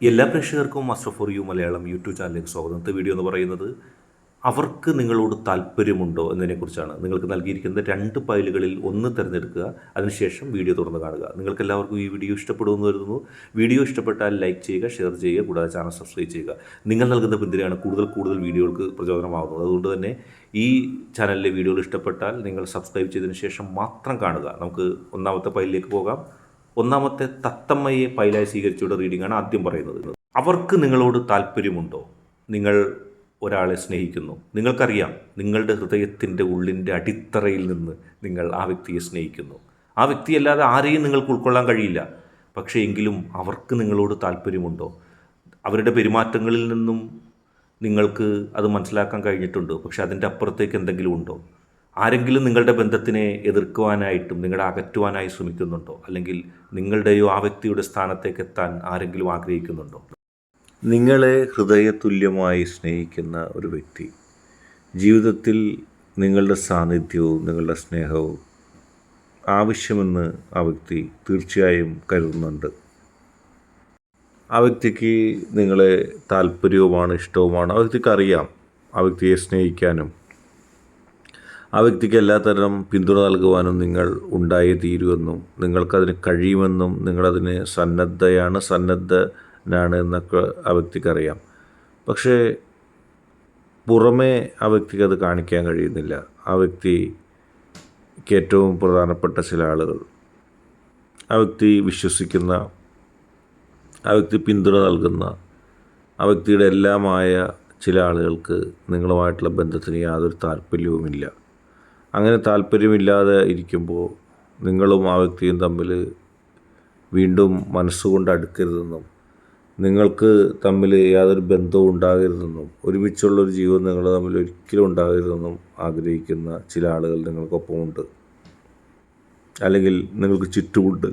എല്ലാ പ്രേക്ഷകർക്കും master for you Malayalam YouTube ചാനലിലേക്ക് സ്വാഗതം. വീഡിയോ എന്ന് പറയുന്നത് അവർക്ക് നിങ്ങളോട് താല്പര്യമുണ്ടോ എന്നതിനെക്കുറിച്ചാണ്. നിങ്ങൾക്ക് നൽകിയിരിക്കുന്ന രണ്ട് ഫയലുകളിൽ ഒന്ന് തിരഞ്ഞെടുക്കുക അതിനുശേഷം വീഡിയോ തുറന്ന് കാണുക. നിങ്ങൾക്ക് എല്ലാവർക്കും ഈ വീഡിയോ ഇഷ്ടപ്പെടുമെന്ന് കരുതുന്നു. വീഡിയോ ഇഷ്ടപ്പെട്ടാൽ ലൈക്ക് ചെയ്യുക ഷെയർ ചെയ്യുക കൂടാതെ ചാനൽ സബ്സ്ക്രൈബ് ചെയ്യുക. നിങ്ങൾ നൽകുന്ന പിന്തുണയാണ് കൂടുതൽ കൂടുതൽ വീഡിയോകൾക്ക് പ്രചോദനമാകുന്നത്. അതുകൊണ്ട് തന്നെ ഈ ചാനലിലെ വീഡിയോകൾ ഇഷ്ടപ്പെട്ടാൽ നിങ്ങൾ സബ്സ്ക്രൈബ് ചെയ്തതിന് ശേഷം മാത്രം കാണുക. നമുക്ക് ഒന്നാമത്തെ ഫയലിലേക്ക് പോകാം. ഒന്നാമത്തെ തത്തമ്മയെ പൈലായി സ്വീകരിച്ചുള്ള ആണ് ആദ്യം പറയുന്നത്. അവർക്ക് നിങ്ങളോട് താല്പര്യമുണ്ടോ? നിങ്ങൾ ഒരാളെ സ്നേഹിക്കുന്നു. നിങ്ങൾക്കറിയാം നിങ്ങളുടെ ഹൃദയത്തിന്റെ ഉള്ളിന്റെ അടിത്തറയിൽ നിന്ന് നിങ്ങൾ ആ വ്യക്തിയെ സ്നേഹിക്കുന്നു. ആ വ്യക്തിയല്ലാതെ ആരെയും നിങ്ങൾക്ക് ഉൾക്കൊള്ളാൻ കഴിയില്ല. പക്ഷേ എങ്കിലും അവർക്ക് നിങ്ങളോട് താല്പര്യമുണ്ടോ? അവരുടെ പെരുമാറ്റങ്ങളിൽ നിന്നും നിങ്ങൾക്ക് അത് മനസ്സിലാക്കാൻ കഴിഞ്ഞിട്ടുണ്ട്. പക്ഷെ അതിന്റെ അപ്പുറത്തേക്ക് എന്തെങ്കിലും ഉണ്ടോ? ആരെങ്കിലും നിങ്ങളുടെ ബന്ധത്തിനെ എതിർക്കുവാനായിട്ടും നിങ്ങളെ അകറ്റുവാനായി ശ്രമിക്കുന്നുണ്ടോ? അല്ലെങ്കിൽ നിങ്ങളുടെയോ ആ വ്യക്തിയുടെ സ്ഥാനത്തേക്ക് എത്താൻ ആരെങ്കിലും ആഗ്രഹിക്കുന്നുണ്ടോ? നിങ്ങളെ ഹൃദയതുല്യമായി സ്നേഹിക്കുന്ന ഒരു വ്യക്തി ജീവിതത്തിൽ നിങ്ങളുടെ സാന്നിധ്യവും നിങ്ങളുടെ സ്നേഹവും ആവശ്യമെന്ന് ആ വ്യക്തി തീർച്ചയായും കരുതുന്നുണ്ട്. ആ വ്യക്തിക്ക് നിങ്ങളെ താല്പര്യവുമാണ് ഇഷ്ടവുമാണ് ആ വ്യക്തിക്ക് അറിയാം ആ വ്യക്തിയെ സ്നേഹിക്കാനും ആ വ്യക്തിക്ക് എല്ലാത്തരം പിന്തുണ നൽകുവാനും നിങ്ങൾ ഉണ്ടായേ തീരുമെന്നും നിങ്ങൾക്കതിന് കഴിയുമെന്നും നിങ്ങളതിന് സന്നദ്ധയാണ് സന്നദ്ധനാണ് എന്നൊക്കെ ആ വ്യക്തിക്കറിയാം പക്ഷേ പുറമേ ആ വ്യക്തിക്ക് അത് കാണിക്കാൻ കഴിയുന്നില്ല. ആ വ്യക്തിക്ക് ഏറ്റവും പ്രധാനപ്പെട്ട ചില ആളുകൾ. ആ വ്യക്തി വിശ്വസിക്കുന്ന ആ വ്യക്തി പിന്തുണ നൽകുന്ന ആ വ്യക്തിയുടെ എല്ലാമായ ചില ആളുകൾക്ക് നിങ്ങളുമായിട്ടുള്ള ബന്ധത്തിന് യാതൊരു താല്പര്യവുമില്ല. അങ്ങനെ താല്പര്യമില്ലാതെ ഇരിക്കുമ്പോൾ നിങ്ങളും ആ വ്യക്തിയും തമ്മിൽ വീണ്ടും മനസ്സുകൊണ്ട് അടുക്കരുതെന്നും നിങ്ങൾക്ക് തമ്മിൽ യാതൊരു ബന്ധവും ഉണ്ടാകരുതെന്നും ഒരുമിച്ചുള്ളൊരു ജീവൻ നിങ്ങൾ തമ്മിൽ ഒരിക്കലും ഉണ്ടാകരുതെന്നും ആഗ്രഹിക്കുന്ന ചില ആളുകൾ നിങ്ങൾക്കൊപ്പമുണ്ട്. അല്ലെങ്കിൽ നിങ്ങൾക്ക് ചുറ്റുമുണ്ട്.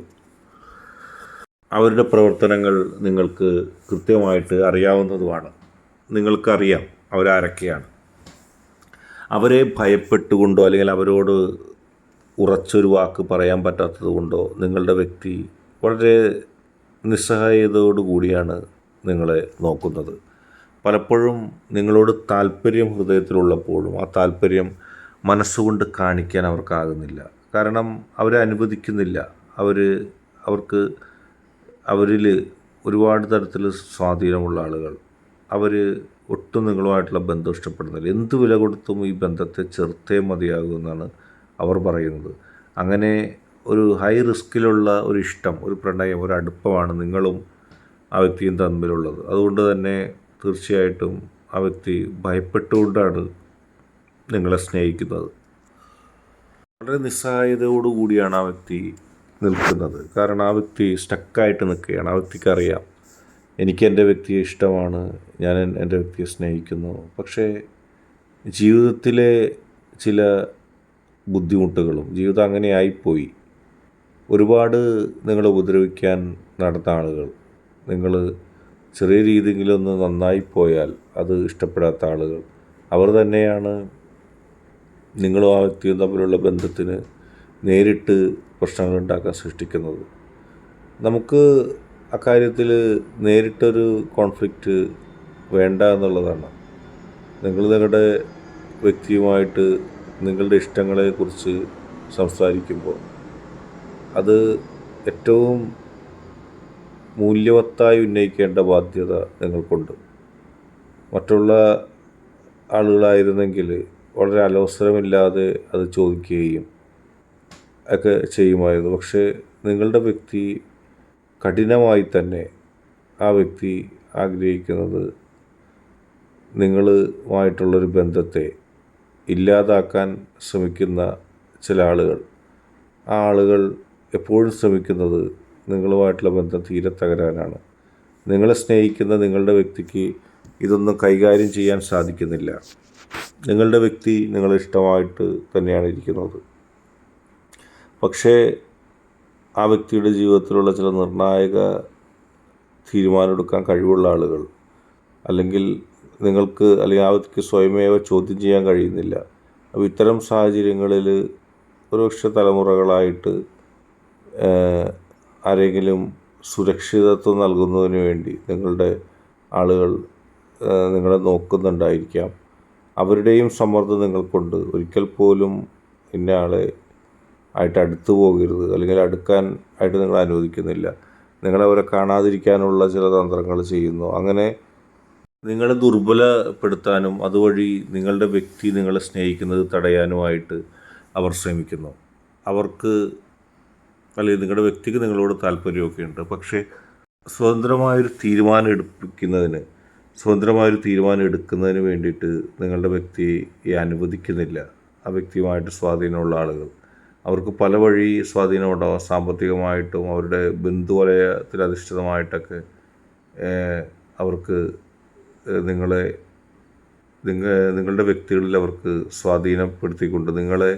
അവരുടെ പ്രവർത്തനങ്ങൾ നിങ്ങൾക്ക് കൃത്യമായിട്ട് അറിയാവുന്നതുമാണ്. നിങ്ങൾക്കറിയാം അവരാരൊക്കെയാണ്. അവരെ ഭയപ്പെട്ടുകൊണ്ടോ അല്ലെങ്കിൽ അവരോട് ഉറച്ചൊരു വാക്ക് പറയാൻ പറ്റാത്തത് കൊണ്ടോ നിങ്ങളുടെ വ്യക്തി വളരെ നിസ്സഹായതയോടു കൂടിയാണ് നിങ്ങളെ നോക്കുന്നത്. പലപ്പോഴും നിങ്ങളോട് താല്പര്യം ഹൃദയത്തിലുള്ളപ്പോഴും ആ താല്പര്യം മനസ്സുകൊണ്ട് കാണിക്കാൻ അവർക്കാകുന്നില്ല. കാരണം അവരെ അനുവദിക്കുന്നില്ല. അവർ അവർക്ക് അവരിൽ ഒരുപാട് തരത്തിൽ സ്വാധീനമുള്ള ആളുകൾ. അവർ ഒട്ടും നിങ്ങളുമായിട്ടുള്ള ബന്ധം ഇഷ്ടപ്പെടുന്നില്ല. എന്ത് വില കൊടുത്തും ഈ ബന്ധത്തെ ചെറുത്തേ മതിയാകുമെന്നാണ് അവർ പറയുന്നത്. അങ്ങനെ ഒരു ഹൈ റിസ്കിലുള്ള ഒരു ഇഷ്ടം ഒരു പ്രണയം ഒരു അടുപ്പമാണ് നിങ്ങളും ആ വ്യക്തിയും തമ്മിലുള്ളത്. അതുകൊണ്ട് തന്നെ തീർച്ചയായിട്ടും ആ വ്യക്തി ഭയപ്പെട്ടുകൊണ്ടാണ് നിങ്ങളെ സ്നേഹിക്കുന്നത്. വളരെ നിസ്സഹായതയോടുകൂടിയാണ് ആ വ്യക്തി നിൽക്കുന്നത്. കാരണം ആ വ്യക്തി സ്റ്റക്കായിട്ട് നിൽക്കുകയാണ്. ആ വ്യക്തിക്ക് അറിയാം എനിക്ക് എന്റെ വ്യക്തിയെ ഇഷ്ടമാണ് ഞാൻ എന്റെ വ്യക്തിയെ സ്നേഹിക്കുന്നു. പക്ഷേ ജീവിതത്തിലെ ചില ബുദ്ധിമുട്ടുകളും ജീവിതം അങ്ങനെ ആയിപ്പോയി. ഒരുപാട് നിങ്ങളെ ഉപദ്രവിക്കാൻ നടന്ന ആളുകൾ നിങ്ങൾ ചെറിയ രീതിയിലൊന്ന് നന്നായി പോയാൽ അത് ഇഷ്ടപ്പെടാത്ത ആളുകൾ അവർ തന്നെയാണ് നിങ്ങളും ആ വ്യക്തിയും തമ്മിലുള്ള ബന്ധത്തിന് നേരിട്ട് പ്രശ്നങ്ങൾ ഉണ്ടാക്കാൻ സൃഷ്ടിക്കുന്നത്. നമുക്ക് അക്കാര്യത്തിൽ നേരിട്ടൊരു കോൺഫ്ലിക്റ്റ് വേണ്ട എന്നുള്ളതാണ്. നിങ്ങൾ നിങ്ങളുടെ വ്യക്തിയുമായിട്ട് നിങ്ങളുടെ ഇഷ്ടങ്ങളെക്കുറിച്ച് സംസാരിക്കുമ്പോൾ അത് ഏറ്റവും മൂല്യവത്തായി ഉന്നയിക്കേണ്ട ബാധ്യത നിങ്ങൾക്കുണ്ട്. മറ്റുള്ള ആളുകളായിരുന്നെങ്കിൽ വളരെ അലോസരമില്ലാതെ അത് ചോദിക്കുകയും ഒക്കെ ചെയ്യുമായിരുന്നു. പക്ഷേ നിങ്ങളുടെ വ്യക്തി കഠിനമായി തന്നെ ആ വ്യക്തി ആഗ്രഹിക്കുന്നത് നിങ്ങളുമായിട്ടുള്ളൊരു ബന്ധത്തെ ഇല്ലാതാക്കാൻ ശ്രമിക്കുന്ന ചില ആളുകൾ. ആ ആളുകൾ എപ്പോഴും ശ്രമിക്കുന്നത് നിങ്ങളുമായിട്ടുള്ള ബന്ധം തീരെ തകരാനാണ്. നിങ്ങളെ സ്നേഹിക്കുന്ന നിങ്ങളുടെ വ്യക്തിക്ക് ഇതൊന്നും കൈകാര്യം ചെയ്യാൻ സാധിക്കുന്നില്ല. നിങ്ങളുടെ വ്യക്തി നിങ്ങളിഷ്ടമായിട്ട് തന്നെയാണ് ഇരിക്കുന്നത്. പക്ഷേ ആ വ്യക്തിയുടെ ജീവിതത്തിലുള്ള ചില നിർണായക തീരുമാനമെടുക്കാൻ കഴിവുള്ള ആളുകൾ അല്ലെങ്കിൽ നിങ്ങൾക്ക് അല്ലെങ്കിൽ ആ വ്യക്തിക്ക് സ്വയമേവ ചോദ്യം ചെയ്യാൻ കഴിയുന്നില്ല. അപ്പോൾ ഇത്തരം സാഹചര്യങ്ങളിൽ ഒരുപക്ഷെ തലമുറകളായിട്ട് ആരെങ്കിലും സുരക്ഷിതത്വം നൽകുന്നതിന് വേണ്ടി നിങ്ങളുടെ ആളുകൾ നിങ്ങളെ നോക്കുന്നുണ്ടായിരിക്കാം. അവരുടെയും സമ്മർദ്ദം നിങ്ങൾക്കുണ്ട്. ഒരിക്കൽ പോലും ഇന്ന ആളെ ആയിട്ട് അടുത്ത് പോകരുത് അല്ലെങ്കിൽ അടുക്കാൻ ആയിട്ട് നിങ്ങൾ അനുവദിക്കുന്നില്ല. നിങ്ങളെ അവരെ കാണാതിരിക്കാനുള്ള ചില തന്ത്രങ്ങൾ ചെയ്യുന്നു. അങ്ങനെ നിങ്ങളെ ദുർബലപ്പെടുത്താനും അതുവഴി നിങ്ങളുടെ വ്യക്തി നിങ്ങളെ സ്നേഹിക്കുന്നത് തടയാനുമായിട്ട് അവർ ശ്രമിക്കുന്നു. അവർക്ക് അല്ലെങ്കിൽ നിങ്ങളുടെ വ്യക്തിക്ക് നിങ്ങളോട് താല്പര്യമൊക്കെ ഉണ്ട്. പക്ഷേ സ്വതന്ത്രമായൊരു തീരുമാനം എടുപ്പിക്കുന്നതിന് സ്വതന്ത്രമായൊരു തീരുമാനം എടുക്കുന്നതിന് വേണ്ടിയിട്ട് നിങ്ങളുടെ വ്യക്തിയെ അനുവദിക്കുന്നില്ല. ആ വ്യക്തിയുമായിട്ട് സ്വാധീനമുള്ള ആളുകൾ. അവർക്ക് പല വഴി സ്വാധീനമുണ്ടാവാം സാമ്പത്തികമായിട്ടും അവരുടെ ബന്ധുവലയത്തിൽ അധിഷ്ഠിതമായിട്ടൊക്കെ അവർക്ക് നിങ്ങളെ നിങ്ങ നിങ്ങളുടെ വ്യക്തികളിൽ അവർക്ക് സ്വാധീനപ്പെടുത്തിക്കൊണ്ട് നിങ്ങളെ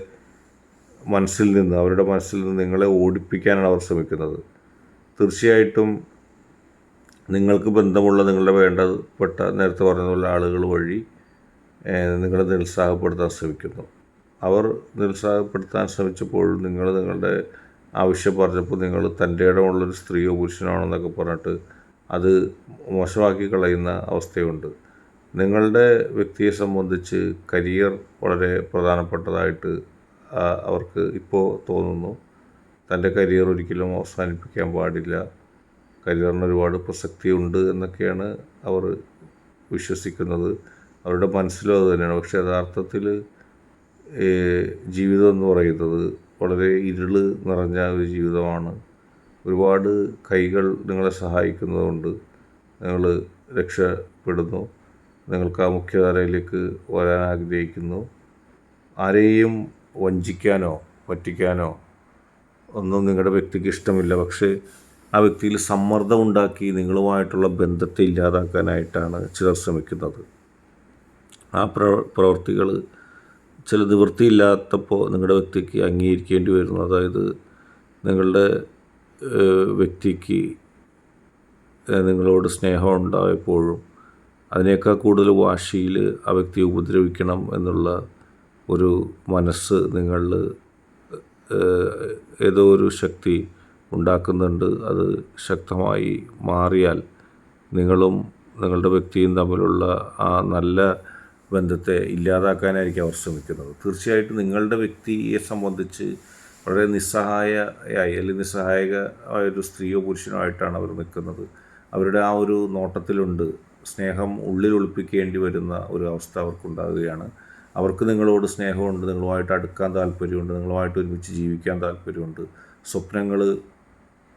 മനസ്സിൽ നിന്ന് അവരുടെ മനസ്സിൽ നിന്ന് നിങ്ങളെ ഓടിപ്പിക്കാനാണ് അവർ ശ്രമിക്കുന്നത്. തീർച്ചയായിട്ടും നിങ്ങൾക്ക് ബന്ധമുള്ള നിങ്ങളുടെ വേണ്ടപ്പെട്ട നേരത്തെ പറഞ്ഞ ആളുകൾ വഴി നിങ്ങളെ നിരുത്സാഹപ്പെടുത്താൻ ശ്രമിക്കുന്നു. അവർ നിരുത്സാഹപ്പെടുത്താൻ ശ്രമിച്ചപ്പോൾ നിങ്ങൾ നിങ്ങളുടെ ആവശ്യം പറഞ്ഞപ്പോൾ നിങ്ങൾ തന്റെ ഇടമുള്ളൊരു സ്ത്രീയോ പുരുഷനാണെന്നൊക്കെ പറഞ്ഞിട്ട് അത് മോശമാക്കി കളയുന്ന അവസ്ഥയുണ്ട്. നിങ്ങളുടെ വ്യക്തിയെ സംബന്ധിച്ച് കരിയർ വളരെ പ്രധാനപ്പെട്ടതായിട്ട് അവർക്ക് ഇപ്പോൾ തോന്നുന്നു. തന്റെ കരിയർ ഒരിക്കലും അവസാനിപ്പിക്കാൻ പാടില്ല. കരിയറിന് ഒരുപാട് പ്രസക്തിയുണ്ട് എന്നൊക്കെയാണ് അവർ വിശ്വസിക്കുന്നത്. അവരുടെ മനസ്സിലും അത് തന്നെയാണ്. പക്ഷേ യഥാർത്ഥത്തിൽ ജീവിതം എന്ന് പറയുന്നത് വളരെ ഇരുൾ നിറഞ്ഞ ഒരു ജീവിതമാണ്. ഒരുപാട് കൈകൾ നിങ്ങളെ സഹായിക്കുന്നതുകൊണ്ട് നിങ്ങൾ രക്ഷപ്പെടുന്നു. നിങ്ങൾക്ക് ആ മുഖ്യധാരയിലേക്ക് വരാൻ ആഗ്രഹിക്കുന്നു. ആരെയും വഞ്ചിക്കാനോ പറ്റിക്കാനോ ഒന്നും നിങ്ങളുടെ വ്യക്തിക്ക് ഇഷ്ടമില്ല. പക്ഷേ ആ വ്യക്തിയിൽ സമ്മർദ്ദം ഉണ്ടാക്കി നിങ്ങളുമായിട്ടുള്ള ബന്ധത്തെ ഇല്ലാതാക്കാനായിട്ടാണ് ചിലർ ശ്രമിക്കുന്നത്. ആ പ്ര പ്രവൃത്തികൾ ചില നിവൃത്തിയില്ലാത്തപ്പോൾ നിങ്ങളുടെ വ്യക്തിക്ക് അംഗീകരിക്കേണ്ടി വരുന്നു. അതായത് നിങ്ങളുടെ വ്യക്തിക്ക് നിങ്ങളോട് സ്നേഹം ഉണ്ടായപ്പോഴും അതിനേക്കാൾ കൂടുതൽ വാശിയിൽ ആ വ്യക്തിയെ ഉപദ്രവിക്കണം എന്നുള്ള ഒരു മനസ്സ് ഏഹ്, ഏതോ ഒരു ശക്തി ഉണ്ടാക്കുന്നുണ്ട്. അത് ശക്തമായി മാറിയാൽ നിങ്ങളും നിങ്ങളുടെ വ്യക്തിയും തമ്മിലുള്ള ആ നല്ല ബന്ധത്തെ ഇല്ലാതാക്കാനായിരിക്കും അവർ ശ്രമിക്കുന്നത്. തീർച്ചയായിട്ടും നിങ്ങളുടെ വ്യക്തിയെ സംബന്ധിച്ച് വളരെ നിസ്സഹായയായി അല്ലെങ്കിൽ നിസ്സഹായകമായ ഒരു സ്ത്രീയോ പുരുഷനോ ആയിട്ടാണ് അവർ നിൽക്കുന്നത്. അവരുടെ ആ ഒരു നോട്ടത്തിലുണ്ട്. സ്നേഹം ഉള്ളിൽ ഒളിപ്പിക്കേണ്ടി വരുന്ന ഒരു അവസ്ഥ അവർക്കുണ്ടാകുകയാണ്. അവർക്ക് നിങ്ങളോട് സ്നേഹമുണ്ട് നിങ്ങളുമായിട്ട് അടുക്കാൻ താല്പര്യമുണ്ട് നിങ്ങളുമായിട്ട് ഒരുമിച്ച് ജീവിക്കാൻ താല്പര്യമുണ്ട്. സ്വപ്നങ്ങൾ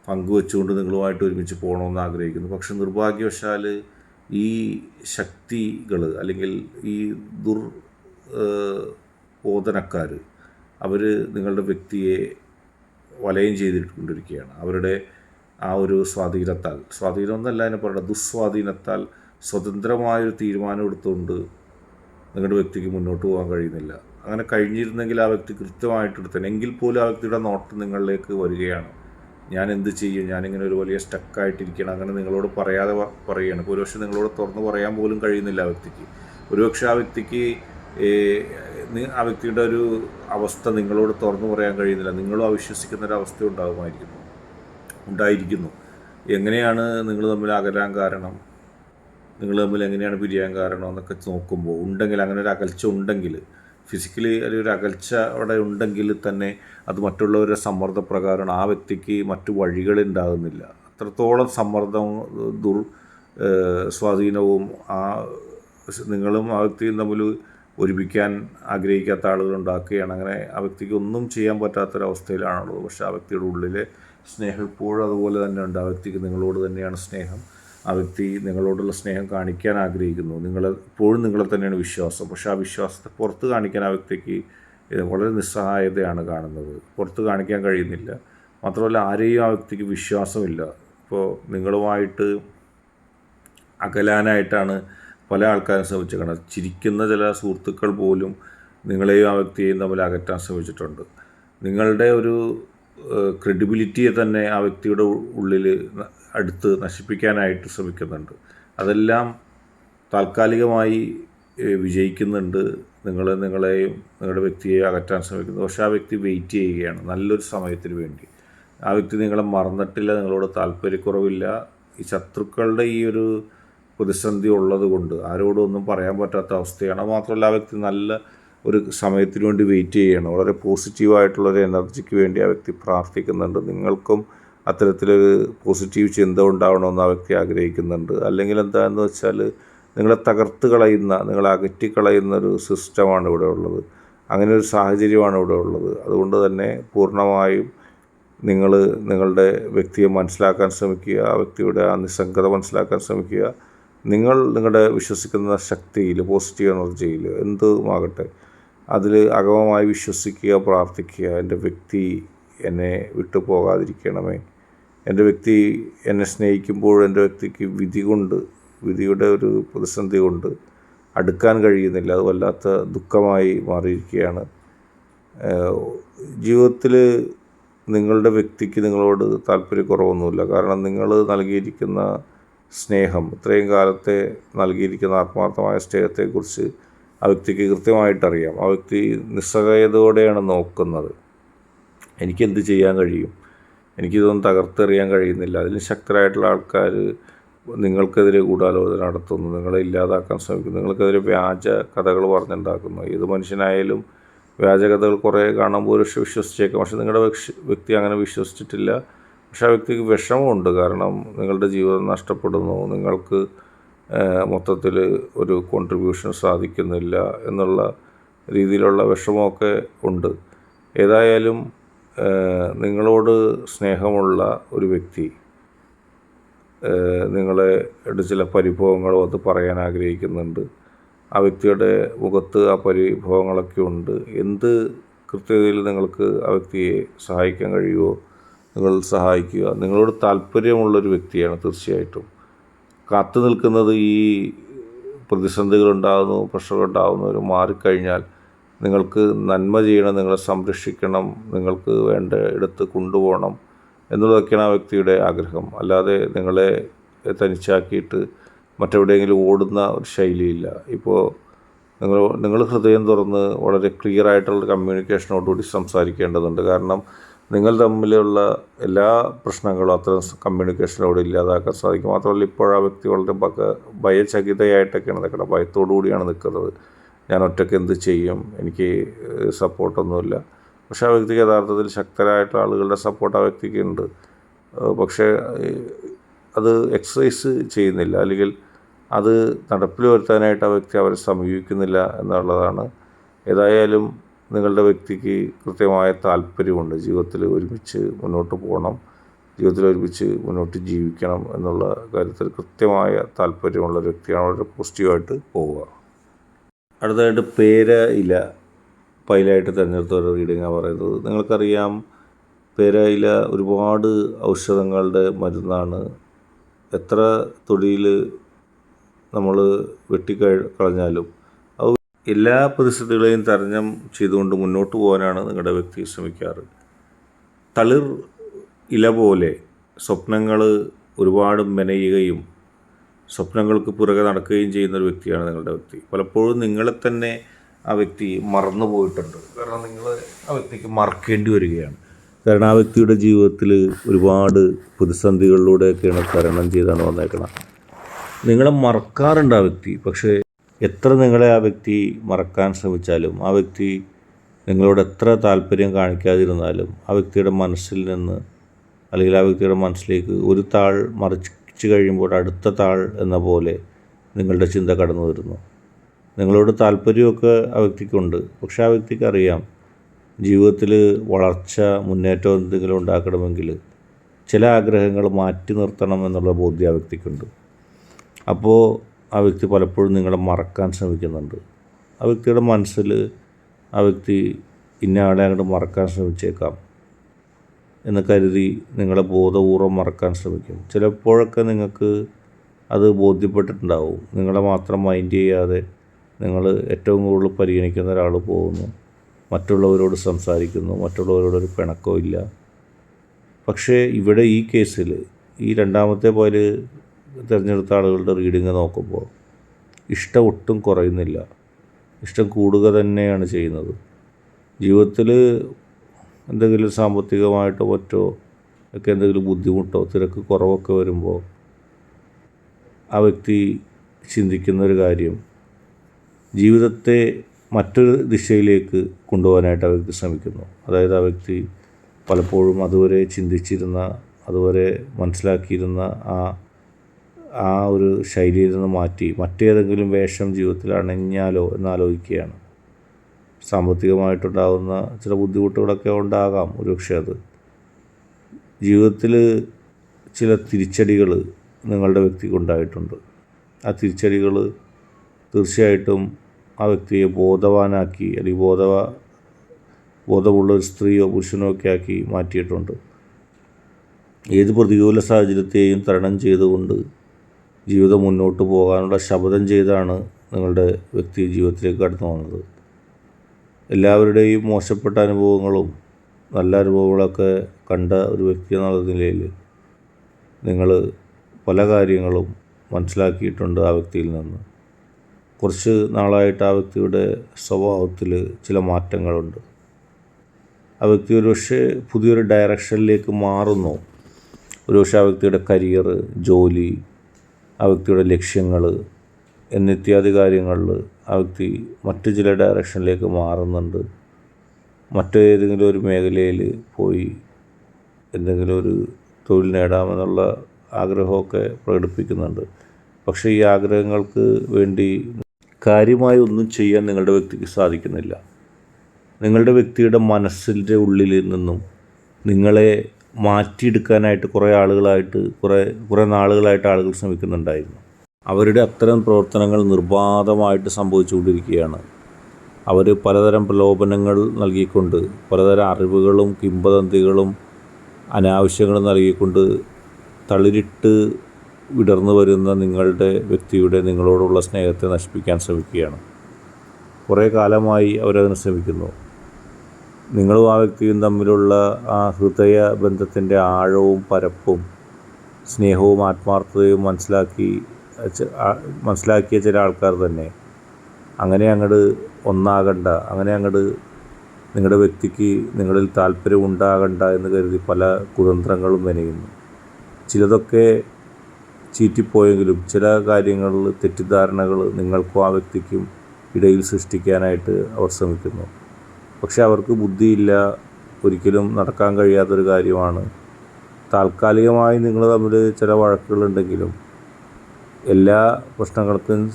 പങ്കുവെച്ചുകൊണ്ട് നിങ്ങളുമായിട്ട് ഒരുമിച്ച് പോകണമെന്ന് ആഗ്രഹിക്കുന്നു. പക്ഷെ നിർഭാഗ്യവശാൽ ഈ ശക്തികൾ അല്ലെങ്കിൽ ഈ ദുർ ബോധനക്കാർ അവർ നിങ്ങളുടെ വ്യക്തിയെ വലയം ചെയ്തിട്ടുകൊണ്ടിരിക്കുകയാണ്. അവരുടെ ആ ഒരു സ്വാധീനത്താൽ. സ്വാധീനം എന്നല്ല അതിനെ പറയുന്നത് ദുസ്വാധീനത്താൽ സ്വതന്ത്രമായൊരു തീരുമാനം എടുത്തുകൊണ്ട് നിങ്ങളുടെ വ്യക്തിക്ക് മുന്നോട്ട് പോകാൻ കഴിയുന്നില്ല. അങ്ങനെ കഴിഞ്ഞിരുന്നെങ്കിൽ ആ വ്യക്തി കൃത്യമായിട്ട് എടുത്തേനെ. എങ്കിൽ പോലും ആ വ്യക്തിയുടെ നോട്ടം നിങ്ങളിലേക്ക് വരികയാണ്. ഞാൻ എന്ത് ചെയ്യും? ഞാനിങ്ങനെ ഒരു വലിയ സ്റ്റക്കായിട്ടിരിക്കണം അങ്ങനെ നിങ്ങളോട് പറയാതെ പറയുകയാണ്. ഒരുപക്ഷെ നിങ്ങളോട് തുറന്നു പറയാൻ പോലും കഴിയുന്നില്ല ആ വ്യക്തിക്ക്. ഒരുപക്ഷെ ആ വ്യക്തിക്ക് ആ വ്യക്തിയുടെ ഒരു അവസ്ഥ നിങ്ങളോട് തുറന്നു പറയാൻ കഴിയുന്നില്ല. നിങ്ങളും അവിശ്വസിക്കുന്ന ഒരു അവസ്ഥ ഉണ്ടാകുമായിരിക്കുന്നു ഉണ്ടായിരിക്കുന്നു. എങ്ങനെയാണ് നിങ്ങൾ തമ്മിൽ അകലാൻ കാരണം? നിങ്ങൾ തമ്മിൽ എങ്ങനെയാണ് പിരിയാൻ കാരണം എന്നൊക്കെ നോക്കുമ്പോൾ ഉണ്ടെങ്കിൽ അങ്ങനെ ഒരു അകൽച്ച ഉണ്ടെങ്കിൽ ഫിസിക്കലി ഒരു അകൽച്ച അവിടെ ഉണ്ടെങ്കിൽ തന്നെ അത് മറ്റുള്ളവരുടെ സമ്മർദ്ദപ്രകാരമാണ്. ആ വ്യക്തിക്ക് മറ്റു വഴികളുണ്ടാകുന്നില്ല. അത്രത്തോളം സമ്മർദ്ദവും ദുർ സ്വാധീനവും ആ നിങ്ങളും ആ വ്യക്തിയും തമ്മിൽ ഒരുമിക്കാൻ ആഗ്രഹിക്കാത്ത ആളുകൾ ഉണ്ടാക്കുകയാണ്. അങ്ങനെ ആ വ്യക്തിക്ക് ഒന്നും ചെയ്യാൻ പറ്റാത്തൊരവസ്ഥയിലാണുള്ളത്. പക്ഷേ ആ വ്യക്തിയുടെ ഉള്ളിലെ സ്നേഹം ഇപ്പോഴും അതുപോലെ തന്നെ ഉണ്ട്. ആ വ്യക്തിക്ക് നിങ്ങളോട് തന്നെയാണ് സ്നേഹം. ആ വ്യക്തി നിങ്ങളോടുള്ള സ്നേഹം കാണിക്കാൻ ആഗ്രഹിക്കുന്നു. നിങ്ങൾ ഇപ്പോഴും നിങ്ങളെ തന്നെയാണ് വിശ്വാസം. പക്ഷേ ആ വിശ്വാസത്തെ പുറത്ത് കാണിക്കാൻ ആ വ്യക്തിക്ക് വളരെ നിസ്സഹായതയാണ് കാണുന്നത്. പുറത്ത് കാണിക്കാൻ കഴിയുന്നില്ല. മാത്രമല്ല ആരെയും ആ വ്യക്തിക്ക് വിശ്വാസമില്ല. ഇപ്പോൾ നിങ്ങളുമായിട്ട് അകലാനായിട്ടാണ് പല ആൾക്കാരും ശ്രമിച്ചേക്കുന്നത് ചിരിക്കുന്ന ചില സുഹൃത്തുക്കൾ പോലും നിങ്ങളെയും ആ വ്യക്തിയെയും തമ്മിൽ അകറ്റാൻ ശ്രമിച്ചിട്ടുണ്ട്. നിങ്ങളുടെ ഒരു ക്രെഡിബിലിറ്റിയെ തന്നെ ആ വ്യക്തിയുടെ ഉള്ളിൽ അടുത്ത് നശിപ്പിക്കാനായിട്ട് ശ്രമിക്കുന്നുണ്ട്. അതെല്ലാം താൽക്കാലികമായി വിജയിക്കുന്നുണ്ട്. നിങ്ങൾ നിങ്ങളെയും നിങ്ങളുടെ വ്യക്തിയെ അകറ്റാൻ ശ്രമിക്കുന്നു. പക്ഷേ ആ വ്യക്തി വെയിറ്റ് ചെയ്യുകയാണ്. നല്ലൊരു സമയത്തിന് വേണ്ടി. ആ വ്യക്തി നിങ്ങളെ മറന്നിട്ടില്ല നിങ്ങളോട് താല്പര്യക്കുറവില്ല ഈ ശത്രുക്കളുടെ ഈ ഒരു പ്രതിസന്ധി ഉള്ളത് കൊണ്ട് ആരോടും ഒന്നും പറയാൻ പറ്റാത്ത അവസ്ഥയാണ്. മാത്രമല്ല ആ വ്യക്തി നല്ല ഒരു സമയത്തിന് വേണ്ടി വെയിറ്റ് ചെയ്യണം വളരെ പോസിറ്റീവായിട്ടുള്ളൊരു എനർജിക്ക് വേണ്ടി ആ വ്യക്തി പ്രാർത്ഥിക്കുന്നുണ്ട്. നിങ്ങൾക്കും അത്തരത്തിലൊരു പോസിറ്റീവ് ചിന്ത ഉണ്ടാവണമെന്ന് അവർക്ക് ആഗ്രഹിക്കുന്നുണ്ട്. അല്ലെങ്കിൽ എന്താണെന്ന് വെച്ചാൽ നിങ്ങളെ തകർത്ത് കളയുന്ന നിങ്ങളെ അകറ്റിക്കളയുന്ന ഒരു സിസ്റ്റമാണ് ഇവിടെ ഉള്ളത്. അങ്ങനെ ഒരു സാഹചര്യമാണ് ഇവിടെ ഉള്ളത്. അതുകൊണ്ട് തന്നെ പൂർണമായും നിങ്ങൾ നിങ്ങളുടെ വ്യക്തിയെ മനസ്സിലാക്കാൻ ശ്രമിക്കുക ആ വ്യക്തിയുടെ ആ നിസ്സംഗത മനസ്സിലാക്കാൻ ശ്രമിക്കുക. നിങ്ങൾ നിങ്ങളുടെ വിശ്വസിക്കുന്ന ശക്തിയിൽ പോസിറ്റീവ് എനർജിയിൽ എന്തുമാകട്ടെ അതിൽ അകമമായി വിശ്വസിക്കുക പ്രാർത്ഥിക്കുക എന്റെ വ്യക്തി എന്നെ വിട്ടു പോകാതിരിക്കണമേ എന്റെ വ്യക്തി എന്നെ സ്നേഹിക്കുമ്പോൾ എന്റെ വ്യക്തിക്ക് വിധി കൊണ്ട് വിധിയുടെ ഒരു പ്രതിസന്ധി കൊണ്ട് അടുക്കാൻ കഴിയുന്നില്ല. അത് വല്ലാത്ത ദുഃഖമായി മാറിയിരിക്കുകയാണ്. ജീവിതത്തിൽ നിങ്ങളുടെ വ്യക്തിക്ക് നിങ്ങളോട് താല്പര്യക്കുറവൊന്നുമില്ല. കാരണം നിങ്ങൾ നൽകിയിരിക്കുന്ന സ്നേഹം ഇത്രയും കാലത്തെ നൽകിയിരിക്കുന്ന ആത്മാർത്ഥമായ സ്നേഹത്തെക്കുറിച്ച് ആ വ്യക്തിക്ക് കൃത്യമായിട്ടറിയാം. ആ വ്യക്തി നിസ്സഹായതയോടെയാണ് നോക്കുന്നത്. എനിക്കെന്ത് ചെയ്യാൻ കഴിയും? എനിക്കിതൊന്നും തകർത്തെറിയാൻ കഴിയുന്നില്ല. അതിൽ ശക്തരായിട്ടുള്ള ആൾക്കാർ നിങ്ങൾക്കെതിരെ ഗൂഢാലോചന നടത്തുന്നു. നിങ്ങളെ ഇല്ലാതാക്കാൻ ശ്രമിക്കുന്നു. നിങ്ങൾക്കെതിരെ വ്യാജ കഥകൾ പറഞ്ഞുണ്ടാക്കുന്നു. ഏത് മനുഷ്യനായാലും വ്യാജ കഥകൾ കുറേ കാണുമ്പോൾ ഒരു പക്ഷെ വിശ്വസിച്ചേക്കാം. പക്ഷെ നിങ്ങളുടെ വ്യക്തി അങ്ങനെ വിശ്വസിച്ചിട്ടില്ല. പക്ഷെ ആ വ്യക്തിക്ക് വിഷമമുണ്ട്. കാരണം നിങ്ങളുടെ ജീവിതം നഷ്ടപ്പെടുന്നു. നിങ്ങൾക്ക് മൊത്തത്തിൽ ഒരു കോൺട്രിബ്യൂഷൻ സാധിക്കുന്നില്ല എന്നുള്ള രീതിയിലുള്ള വിഷമമൊക്കെ ഉണ്ട്. ഏതായാലും നിങ്ങളോട് സ്നേഹമുള്ള ഒരു വ്യക്തി ഏഹ്, നിങ്ങളെ യുടെ ചില പരിഭവങ്ങളും അത് പറയാൻ ആഗ്രഹിക്കുന്നുണ്ട്. ആ വ്യക്തിയുടെ മുഖത്ത് ആ പരിഭവങ്ങളൊക്കെ ഉണ്ട്. എന്ത് കൃത്യതയിൽ നിങ്ങൾക്ക് ആ വ്യക്തിയെ സഹായിക്കാൻ കഴിയുമോ? നിങ്ങൾ സഹായിക്കുക. നിങ്ങളോട് താല്പര്യമുള്ളൊരു വ്യക്തിയാണ് തീർച്ചയായിട്ടും. കാത്തു നിൽക്കുന്നത് ഈ പ്രതിസന്ധികളുണ്ടാകുന്നു പ്രഷറുണ്ടാകുന്നവർ മാറിക്കഴിഞ്ഞാൽ നിങ്ങൾക്ക് നന്മ ചെയ്യണം നിങ്ങളെ സംരക്ഷിക്കണം നിങ്ങൾക്ക് വേണ്ട ഇടത്ത് കൊണ്ടുപോകണം എന്നുള്ളതൊക്കെയാണ് ആ വ്യക്തിയുടെ ആഗ്രഹം. അല്ലാതെ നിങ്ങളെ തനിച്ചാക്കിയിട്ട് മറ്റെവിടെയെങ്കിലും ഓടുന്ന ഒരു ശൈലിയില്ല. ഇപ്പോൾ നിങ്ങൾ നിങ്ങൾ ഹൃദയം തുറന്ന് വളരെ ക്ലിയർ ആയിട്ടുള്ള കമ്മ്യൂണിക്കേഷനോടുകൂടി സംസാരിക്കേണ്ടതുണ്ട്. കാരണം നിങ്ങൾ തമ്മിലുള്ള എല്ലാ പ്രശ്നങ്ങളും അത്തരം കമ്മ്യൂണിക്കേഷനിലൂടെ ഇല്ലാതാക്കാൻ സാധിക്കും. മാത്രമല്ല ഇപ്പോൾ ആ വ്യക്തി വളരെ ഭയചകിതയായിട്ടൊക്കെയാണ് നിൽക്കുന്നത്. ഭയത്തോടു കൂടിയാണ് നിൽക്കുന്നത്. ഞാൻ ഒറ്റയ്ക്ക് എന്ത് ചെയ്യും? എനിക്ക് സപ്പോർട്ടൊന്നുമില്ല. പക്ഷെ ആ വ്യക്തിക്ക് യഥാർത്ഥത്തിൽ ശക്തരായിട്ടുള്ള ആളുകളുടെ സപ്പോർട്ട് ആ വ്യക്തിക്ക് ഉണ്ട്. പക്ഷേ അത് എക്സസൈസ് ചെയ്യുന്നില്ല. അല്ലെങ്കിൽ അത് നടപ്പിൽ വരുത്താനായിട്ട് ആ വ്യക്തി അവരെ സമീപിക്കുന്നില്ല എന്നുള്ളതാണ്. ഏതായാലും നിങ്ങളുടെ വ്യക്തിക്ക് കൃത്യമായ താല്പര്യമുണ്ട്. ജീവിതത്തിൽ ഒരുമിച്ച് മുന്നോട്ട് പോകണം. ജീവിതത്തിൽ ഒരുമിച്ച് മുന്നോട്ട് ജീവിക്കണം എന്നുള്ള കാര്യത്തിൽ കൃത്യമായ താല്പര്യമുള്ള വ്യക്തിയാണ്. വളരെ പോസിറ്റീവായിട്ട് പോവുക. അടുത്തതായിട്ട് പേര ഇല. പൈലായിട്ട് തിരഞ്ഞെടുത്തവരുടെ റീഡിങ്ങാണ് പറയുന്നത്. നിങ്ങൾക്കറിയാം പേര ഇല ഒരുപാട് ഔഷധങ്ങളുടെ മരുന്നാണ്. എത്ര തൊടിയിൽ നമ്മൾ വെട്ടിക്കഴ കളഞ്ഞാലും അത് എല്ലാ പ്രതിസന്ധികളെയും തരണം ചെയ്തുകൊണ്ട് മുന്നോട്ട് പോകാനാണ് നിങ്ങളുടെ വ്യക്തി ശ്രമിക്കാറ്. തളിർ ഇല പോലെ സ്വപ്നങ്ങൾ ഒരുപാട് മെനയുകയും സ്വപ്നങ്ങൾക്ക് പുറകെ നടക്കുകയും ചെയ്യുന്ന ഒരു വ്യക്തിയാണ് നിങ്ങളുടെ വ്യക്തി. പലപ്പോഴും നിങ്ങളെ തന്നെ ആ വ്യക്തി മറന്നു പോയിട്ടുണ്ട്. കാരണം നിങ്ങൾ ആ വ്യക്തിക്ക് മറക്കേണ്ടി വരികയാണ്. കാരണം ആ വ്യക്തിയുടെ ജീവിതത്തിൽ ഒരുപാട് പ്രതിസന്ധികളിലൂടെയൊക്കെയാണ് തരണം ചെയ്താണ് വന്നേക്കണം നിങ്ങളെ മറക്കാറുണ്ട് ആ വ്യക്തി. പക്ഷേ എത്ര നിങ്ങളെ ആ വ്യക്തി മറക്കാൻ ശ്രമിച്ചാലും ആ വ്യക്തി നിങ്ങളോട് എത്ര താല്പര്യം കാണിക്കാതിരുന്നാലും ആ വ്യക്തിയുടെ മനസ്സിൽ നിന്ന് അല്ലെങ്കിൽ ആ വ്യക്തിയുടെ മനസ്സിലേക്ക് ഒരു താൾ മറിച്ച് കഴിയുമ്പോൾ അടുത്ത താൾ എന്ന പോലെ നിങ്ങളുടെ ചിന്ത കടന്നു വരുന്നു. നിങ്ങളോട് താല്പര്യമൊക്കെ ആ വ്യക്തിക്കുണ്ട്. പക്ഷേ ആ വ്യക്തിക്ക് അറിയാം ജീവിതത്തിൽ വളർച്ച മുന്നേറ്റം എന്തെങ്കിലും ഉണ്ടാക്കണമെങ്കിൽ ചില ആഗ്രഹങ്ങൾ മാറ്റി നിർത്തണം എന്നുള്ള ബോധ്യം ആ വ്യക്തിക്കുണ്ട്. അപ്പോൾ ആ വ്യക്തി പലപ്പോഴും നിങ്ങളെ മറക്കാൻ ശ്രമിക്കുന്നുണ്ട്. ആ വ്യക്തിയുടെ മനസ്സിൽ ആ വ്യക്തി ഇന്ന ആളെ അങ്ങോട്ട് മറക്കാൻ ശ്രമിച്ചേക്കാം. എന്ന് കരുതി നിങ്ങളെ ബോധപൂർവം മറക്കാൻ ശ്രമിക്കും. ചിലപ്പോഴൊക്കെ നിങ്ങൾക്ക് അത് ബോധ്യപ്പെട്ടിട്ടുണ്ടാവും. നിങ്ങളെ മാത്രം മൈൻഡ് ചെയ്യാതെ നിങ്ങൾ ഏറ്റവും കൂടുതൽ പരിഗണിക്കുന്ന ഒരാൾ പോകുന്നു. മറ്റുള്ളവരോട് സംസാരിക്കുന്നു. മറ്റുള്ളവരോടൊരു പിണക്കവും ഇല്ല. പക്ഷേ ഇവിടെ ഈ കേസിൽ ഈ രണ്ടാമത്തെ പോലെ തിരഞ്ഞെടുത്ത ആളുകളുടെ റീഡിങ് നോക്കുമ്പോൾ ഇഷ്ടം ഒട്ടും കുറയുന്നില്ല. ഇഷ്ടം കൂടുക തന്നെയാണ് ചെയ്യുന്നത്. ജീവിതത്തിൽ എന്തെങ്കിലും സാമ്പത്തികമായിട്ടോ മറ്റോ ഒക്കെ എന്തെങ്കിലും ബുദ്ധിമുട്ടോ തിരക്ക് കുറവൊക്കെ വരുമ്പോൾ ആ വ്യക്തി ചിന്തിക്കുന്ന ഒരു കാര്യം ജീവിതത്തെ മറ്റൊരു ദിശയിലേക്ക് കൊണ്ടുപോകാനായിട്ട് ആ വ്യക്തി ശ്രമിക്കുന്നു. അതായത് ആ വ്യക്തി പലപ്പോഴും അതുവരെ ചിന്തിച്ചിരുന്ന അതുവരെ മനസ്സിലാക്കിയിരുന്ന ആ ആ ഒരു ശൈലിയിൽ നിന്ന് മാറ്റി മറ്റേതെങ്കിലും വേഷം ജീവിതത്തിൽ അണിഞ്ഞാലോ എന്നാലോചിക്കുകയാണ്. സാമ്പത്തികമായിട്ടുണ്ടാകുന്ന ചില ബുദ്ധിമുട്ടുകളൊക്കെ ഉണ്ടാകാം ഒരുപക്ഷെ അത്. ജീവിതത്തിൽ ചില തിരിച്ചടികൾ നിങ്ങളുടെ വ്യക്തിക്ക് ഉണ്ടായിട്ടുണ്ട്. ആ തിരിച്ചടികൾ തീർച്ചയായിട്ടും ആ വ്യക്തിയെ ബോധവാനാക്കി അല്ലെങ്കിൽ ബോധവ ബോധമുള്ള ഒരു സ്ത്രീയോ പുരുഷനോ ഒക്കെ ആക്കി മാറ്റിയിട്ടുണ്ട്. ഏത് പ്രതികൂല സാഹചര്യത്തെയും തരണം ചെയ്തുകൊണ്ട് ജീവിതം മുന്നോട്ട് പോകാനുള്ള ശപഥം ചെയ്താണ് നിങ്ങളുടെ വ്യക്തി ജീവിതത്തിലേക്ക് കടന്നു വന്നത്. എല്ലാവരുടെയും മോശപ്പെട്ട അനുഭവങ്ങളും നല്ല അനുഭവങ്ങളൊക്കെ കണ്ട ഒരു വ്യക്തി എന്നുള്ള നിലയിൽ നിങ്ങൾ പല കാര്യങ്ങളും മനസ്സിലാക്കിയിട്ടുണ്ട് ആ വ്യക്തിയിൽ നിന്ന്. കുറച്ച് നാളായിട്ട് ആ വ്യക്തിയുടെ സ്വഭാവത്തിൽ ചില മാറ്റങ്ങളുണ്ട്. ആ വ്യക്തി ഒരു പക്ഷേ പുതിയൊരു ഡയറക്ഷനിലേക്ക് മാറുന്നു. ഒരുപക്ഷെ ആ വ്യക്തിയുടെ കരിയർ ജോലി ആ വ്യക്തിയുടെ ലക്ഷ്യങ്ങൾ എന്നിത്യാദി കാര്യങ്ങളിൽ ആ വ്യക്തി മറ്റു ചില ഡയറക്ഷനിലേക്ക് മാറുന്നുണ്ട്. മറ്റേതെങ്കിലും ഒരു മേഖലയിൽ പോയി എന്തെങ്കിലും ഒരു തൊഴിൽ നേടാമെന്നുള്ള ആഗ്രഹമൊക്കെ പ്രകടിപ്പിക്കുന്നുണ്ട്. പക്ഷേ ഈ ആഗ്രഹങ്ങൾക്ക് വേണ്ടി കാര്യമായി ഒന്നും ചെയ്യാൻ നിങ്ങളുടെ വ്യക്തിക്ക് സാധിക്കുന്നില്ല. നിങ്ങളുടെ വ്യക്തിയുടെ മനസ്സിന്റെ ഉള്ളിൽ നിന്നും നിങ്ങളെ മാറ്റിയെടുക്കാനായിട്ട് കുറേ ആളുകളായിട്ട് കുറേ കുറേ നാളുകളായിട്ട് ആളുകൾ ശ്രമിക്കുന്നുണ്ടായിരുന്നു. അവരുടെ അത്തരം പ്രവർത്തനങ്ങൾ നിർബാധമായിട്ട് സംഭവിച്ചുകൊണ്ടിരിക്കുകയാണ്. അവർ പലതരം പ്രലോഭനങ്ങൾ നൽകിക്കൊണ്ട് പലതരം അറിവുകളും കിംവദന്തികളും അനാവശ്യങ്ങളും നൽകിക്കൊണ്ട് തളിരിട്ട് വിടർന്നു വരുന്ന നിങ്ങളുടെ വ്യക്തിയുടെ നിങ്ങളോടുള്ള സ്നേഹത്തെ നശിപ്പിക്കാൻ ശ്രമിക്കുകയാണ്. കുറേ കാലമായി അവരതിന് ശ്രമിക്കുന്നു. നിങ്ങളും ആ വ്യക്തിയും തമ്മിലുള്ള ആ ഹൃദയ ബന്ധത്തിന്റെ ആഴവും പരപ്പും സ്നേഹവും ആത്മാർത്ഥതയും മനസ്സിലാക്കി മനസ്സിലാക്കിയ ചില ആൾക്കാർ തന്നെ. അങ്ങനെ അങ്ങോട്ട് ഒന്നാകണ്ട അങ്ങനെ അങ്ങോട്ട് നിങ്ങളുടെ വ്യക്തിക്ക് നിങ്ങളിൽ താല്പര്യം ഉണ്ടാകണ്ട എന്ന് കരുതി പല കുതന്ത്രങ്ങളും മെനയുന്നു. ചിലതൊക്കെ ചീറ്റിപ്പോയെങ്കിലും ചില കാര്യങ്ങളിൽ തെറ്റിദ്ധാരണകൾ നിങ്ങൾക്കും ആ വ്യക്തിക്കും ഇടയിൽ സൃഷ്ടിക്കാനായിട്ട് അവർ ശ്രമിക്കുന്നു. പക്ഷെ അവർക്ക് ബുദ്ധിയില്ല ഒരിക്കലും നടക്കാൻ കഴിയാത്തൊരു കാര്യമാണ്. താൽക്കാലികമായി നിങ്ങൾ തമ്മിൽ ചില വഴക്കുകളുണ്ടെങ്കിലും എല്ലാ പ്രശ്നങ്ങൾക്കും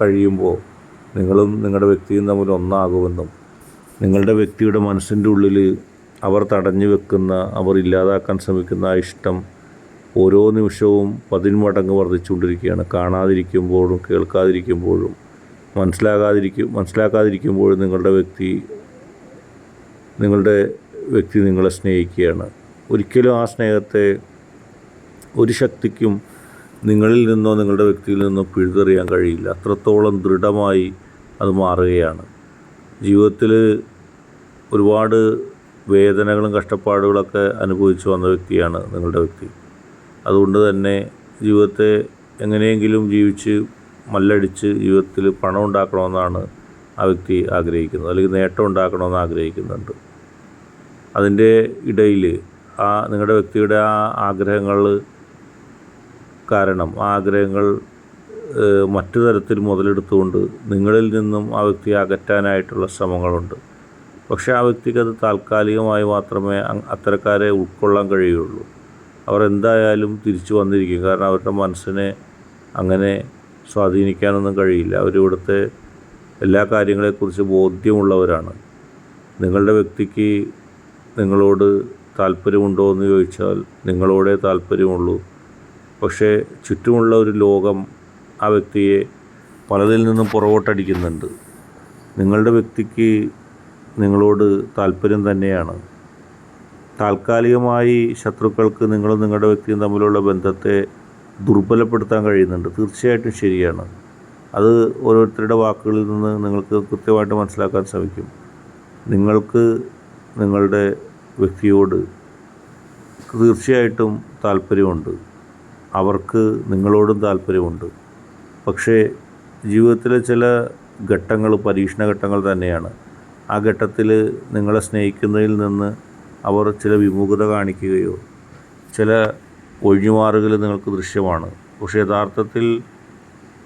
കഴിയുമ്പോൾ നിങ്ങളും നിങ്ങളുടെ വ്യക്തിയും തമ്മിൽ ഒന്നാകുമെന്നും നിങ്ങളുടെ വ്യക്തിയുടെ മനസ്സിന്റെ ഉള്ളിൽ അവർ തടഞ്ഞു വെക്കുന്ന അവർ ഇല്ലാതാക്കാൻ ശ്രമിക്കുന്ന ആ ഇഷ്ടം ഓരോ നിമിഷവും പതിന്മടങ്ങ് വർദ്ധിച്ചുകൊണ്ടിരിക്കുകയാണ്. കാണാതിരിക്കുമ്പോഴും കേൾക്കാതിരിക്കുമ്പോഴും മനസ്സിലാകാതിരിക്കും മനസ്സിലാക്കാതിരിക്കുമ്പോഴും നിങ്ങളുടെ വ്യക്തി നിങ്ങളുടെ വ്യക്തി നിങ്ങളെ സ്നേഹിക്കുകയാണ്. ഒരിക്കലും ആ സ്നേഹത്തെ ഒരു ശക്തിക്കും നിങ്ങളിൽ നിന്നോ നിങ്ങളുടെ വ്യക്തിയിൽ നിന്നോ പിഴുതെറിയാൻ കഴിയില്ല. അത്രത്തോളം ദൃഢമായി അത് മാറുകയാണ്. ജീവിതത്തിൽ ഒരുപാട് വേദനകളും കഷ്ടപ്പാടുകളൊക്കെ അനുഭവിച്ചു വന്ന വ്യക്തിയാണ് നിങ്ങളുടെ വ്യക്തി. അതുകൊണ്ട് തന്നെ ജീവിതത്തെ എങ്ങനെയെങ്കിലും ജീവിച്ച് മല്ലടിച്ച് ജീവിതത്തിൽ പണം ഉണ്ടാക്കണമെന്നാണ് ആ വ്യക്തി ആഗ്രഹിക്കുന്നത്. അല്ലെങ്കിൽ നേട്ടം ഉണ്ടാക്കണമെന്ന് ആഗ്രഹിക്കുന്നുണ്ട്. അതിന്റെ ഇടയിൽ ആ നിങ്ങളുടെ വ്യക്തിയുടെ ആ ആഗ്രഹങ്ങൾ കാരണം ആഗ്രഹങ്ങൾ മറ്റു തരത്തിൽ മുതലെടുത്തുകൊണ്ട് നിങ്ങളിൽ നിന്നും ആ വ്യക്തിയെ അകറ്റാനായിട്ടുള്ള ശ്രമങ്ങളുണ്ട്. പക്ഷേ ആ വ്യക്തിക്ക് അത് താൽക്കാലികമായി മാത്രമേ അത്തരക്കാരെ ഉൾക്കൊള്ളാൻ കഴിയുള്ളൂ. അവർ എന്തായാലും തിരിച്ചു വന്നിരിക്കും. കാരണം അവരുടെ മനസ്സിനെ അങ്ങനെ സ്വാധീനിക്കാനൊന്നും കഴിയില്ല. അവരിവിടുത്തെ എല്ലാ കാര്യങ്ങളെക്കുറിച്ച് ബോധ്യമുള്ളവരാണ്. നിങ്ങളുടെ വ്യക്തിക്ക് നിങ്ങളോട് താല്പര്യമുണ്ടോ എന്ന് ചോദിച്ചാൽ നിങ്ങളോടേ താല്പര്യമുള്ളൂ പക്ഷേ ചുറ്റുമുള്ള ഒരു ലോകം ആ വ്യക്തിയെ പലതിൽ നിന്നും പുറകോട്ടടിക്കുന്നുണ്ട്. നിങ്ങളുടെ വ്യക്തിക്ക് നിങ്ങളോട് താല്പര്യം തന്നെയാണ്. താൽക്കാലികമായി ശത്രുക്കൾക്ക് നിങ്ങളും നിങ്ങളുടെ വ്യക്തിയും തമ്മിലുള്ള ബന്ധത്തെ ദുർബലപ്പെടുത്താൻ കഴിയുന്നുണ്ട്. തീർച്ചയായിട്ടും ശരിയാണ്. അത് ഓരോരുത്തരുടെ വാക്കുകളിൽ നിന്ന് നിങ്ങൾക്ക് കൃത്യമായിട്ട് മനസ്സിലാക്കാൻ ശ്രമിക്കും നിങ്ങൾക്ക് നിങ്ങളുടെ വ്യക്തിയോട് തീർച്ചയായിട്ടും താല്പര്യമുണ്ട്. അവർക്ക് നിങ്ങളോടും താല്പര്യമുണ്ട്. പക്ഷേ ജീവിതത്തിലെ ചില ഘട്ടങ്ങൾ പരീക്ഷണ ഘട്ടങ്ങൾ തന്നെയാണ്. ആ ഘട്ടത്തിൽ നിങ്ങളെ സ്നേഹിക്കുന്നതിൽ നിന്ന് അവർ ചില വിമുഖത കാണിക്കുകയോ ചില ഒഴിഞ്ഞുമാറുകൾ നിങ്ങൾക്ക് ദൃശ്യമാണ്. പക്ഷേ യഥാർത്ഥത്തിൽ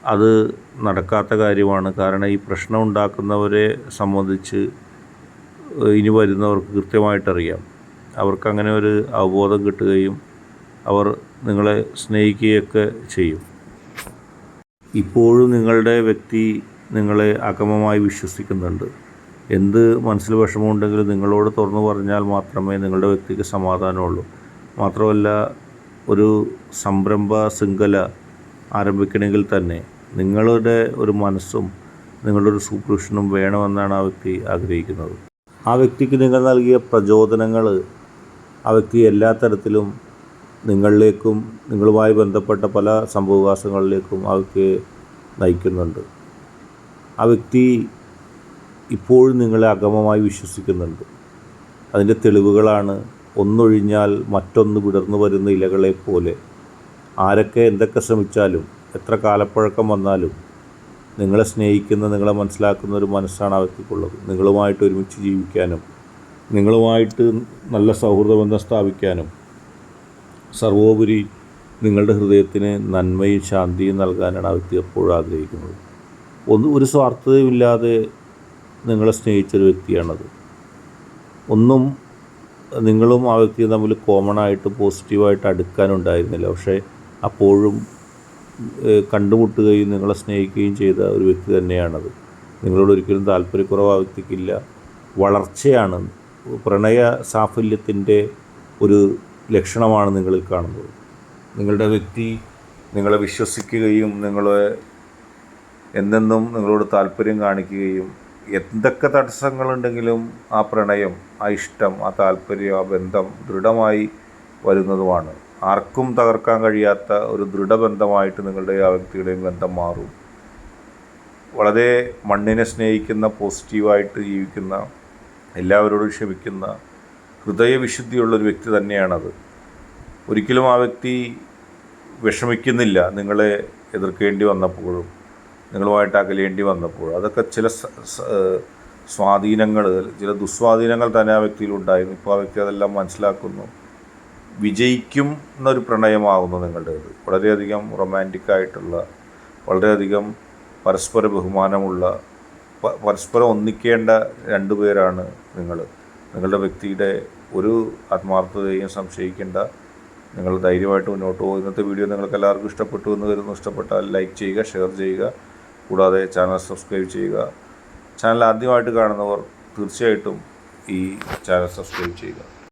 അത് നടക്കാത്ത കാര്യമാണ്. കാരണം ഈ പ്രശ്നം ഉണ്ടാക്കുന്നവരെ സംബന്ധിച്ച് ഇനി വരുന്നവർക്ക് കൃത്യമായിട്ടറിയാം. അവർക്കങ്ങനെ ഒരു അവബോധം കിട്ടുകയും അവർ നിങ്ങളെ സ്നേഹിക്കുകയൊക്കെ ചെയ്യും. ഇപ്പോഴും നിങ്ങളുടെ വ്യക്തി നിങ്ങളെ അകമമായി വിശ്വസിക്കുന്നുണ്ട്. എന്ത് മനസ്സിൽ വിഷമമുണ്ടെങ്കിലും നിങ്ങളോട് തുറന്നു പറഞ്ഞാൽ മാത്രമേ നിങ്ങളുടെ വ്യക്തിക്ക് സമാധാനമുള്ളൂ. മാത്രമല്ല ഒരു സംരംഭ ശൃംഖല ആരംഭിക്കണമെങ്കിൽ തന്നെ നിങ്ങളുടെ ഒരു മനസ്സും നിങ്ങളുടെ ഒരു സൂപ്പർവിഷനും വേണമെന്നാണ് ആ വ്യക്തി ആഗ്രഹിക്കുന്നത്. ആ വ്യക്തിക്ക് നിങ്ങൾ നൽകിയ പ്രചോദനങ്ങൾ ആ വ്യക്തി എല്ലാ തരത്തിലും നിങ്ങളിലേക്കും നിങ്ങളുമായി ബന്ധപ്പെട്ട പല സംഭവവികാസങ്ങളിലേക്കും ആ വ്യക്തിയെ നയിക്കുന്നുണ്ട്. ആ വ്യക്തി ഇപ്പോഴും നിങ്ങളെ അഗമമായി വിശ്വസിക്കുന്നുണ്ട്. അതിന്റെ തെളിവുകളാണ് ഒന്നൊഴിഞ്ഞാൽ മറ്റൊന്ന് വിടർന്നു വരുന്ന ഇലകളെ പോലെ. ആരൊക്കെ എന്തൊക്കെ ശ്രമിച്ചാലും എത്ര കാലപ്പഴക്കം വന്നാലും നിങ്ങളെ സ്നേഹിക്കുന്ന നിങ്ങളെ മനസ്സിലാക്കുന്ന ഒരു മനസ്സാണ് ആ വ്യക്തിക്കുള്ളത്. നിങ്ങളുമായിട്ട് ഒരുമിച്ച് ജീവിക്കാനും നിങ്ങളുമായിട്ട് നല്ല സൗഹൃദ ബന്ധം സ്ഥാപിക്കാനും സർവോപരി നിങ്ങളുടെ ഹൃദയത്തിന് നന്മയും ശാന്തിയും നൽകാനാണ് ആ വ്യക്തി എപ്പോഴും ആഗ്രഹിക്കുന്നത്. ഒന്ന് ഒരു സ്വാർത്ഥതയുമില്ലാതെ നിങ്ങളെ സ്നേഹിച്ചൊരു വ്യക്തിയാണത്. ഒന്നും നിങ്ങളും ആ വ്യക്തിയും തമ്മിൽ കോമൺ ആയിട്ട് പോസിറ്റീവായിട്ട് അടുക്കാനുണ്ടായിരുന്നില്ല. പക്ഷേ അപ്പോഴും കണ്ടുമുട്ടുകയും നിങ്ങളെ സ്നേഹിക്കുകയും ചെയ്ത ഒരു വ്യക്തി തന്നെയാണത്. നിങ്ങളോട് ഒരിക്കലും താല്പര്യക്കുറവ് ആ വ്യക്തിക്കില്ല. വളർച്ചയാണ് പ്രണയ സാഫല്യത്തിന്റെ ഒരു ലക്ഷണമാണ് നിങ്ങളിൽ കാണുന്നത്. നിങ്ങളുടെ വ്യക്തി നിങ്ങളെ വിശ്വസിക്കുകയും നിങ്ങളെ എന്നെന്നും നിങ്ങളോട് താല്പര്യം കാണിക്കുകയും എന്തൊക്കെ തടസ്സങ്ങളുണ്ടെങ്കിലും ആ പ്രണയം ആ ഇഷ്ടം ആ താല്പര്യം ആ ബന്ധം ദൃഢമായി വരുന്നതുമാണ്. ആർക്കും തകർക്കാൻ കഴിയാത്ത ഒരു ദൃഢബന്ധമായിട്ട് നിങ്ങളുടെ ആ വ്യക്തിയുടെയും ബന്ധം മാറും. വളരെ മണ്ണിനെ സ്നേഹിക്കുന്ന പോസിറ്റീവായിട്ട് ജീവിക്കുന്ന എല്ലാവരോടും ക്ഷമിക്കുന്ന ഹൃദയവിശുദ്ധിയുള്ളൊരു വ്യക്തി തന്നെയാണത്. ഒരിക്കലും ആ വ്യക്തി വിഷമിക്കുന്നില്ല. നിങ്ങളെ എതിർക്കേണ്ടി വന്നപ്പോഴും നിങ്ങളുമായിട്ട് അകലേണ്ടി വന്നപ്പോഴും. അതൊക്കെ ചില സ്വാധീനങ്ങൾ ചില ദുസ്വാധീനങ്ങൾ തന്നെ ആ വ്യക്തിയിലുണ്ടായിരുന്നു ഇപ്പോൾ ആ വ്യക്തി അതെല്ലാം മനസ്സിലാക്കുന്നു. വിജയിക്കും എന്നൊരു പ്രണയമാകുന്നു നിങ്ങളുടേത് വളരെയധികം റൊമാന്റിക് ആയിട്ടുള്ള വളരെയധികം പരസ്പര ബഹുമാനമുള്ള പരസ്പരം ഒന്നിക്കേണ്ട രണ്ടു പേരാണ് നിങ്ങൾ നിങ്ങളുടെ വ്യക്തിയുടെ ഒരു ആത്മാർത്ഥതയും സംശയിക്കേണ്ട. നിങ്ങൾ ധൈര്യമായിട്ട് മുന്നോട്ട് പോകും. ഇന്നത്തെ വീഡിയോ നിങ്ങൾക്ക് എല്ലാവർക്കും ഇഷ്ടപ്പെട്ടു എന്ന് കരുതുന്നു. ഇഷ്ടപ്പെട്ടാൽ ലൈക്ക് ചെയ്യുക ഷെയർ ചെയ്യുക. കൂടാതെ ചാനൽ സബ്സ്ക്രൈബ് ചെയ്യുക. ചാനൽ ആദ്യമായിട്ട് കാണുന്നവർ തീർച്ചയായിട്ടും ഈ ചാനൽ സബ്സ്ക്രൈബ് ചെയ്യുക.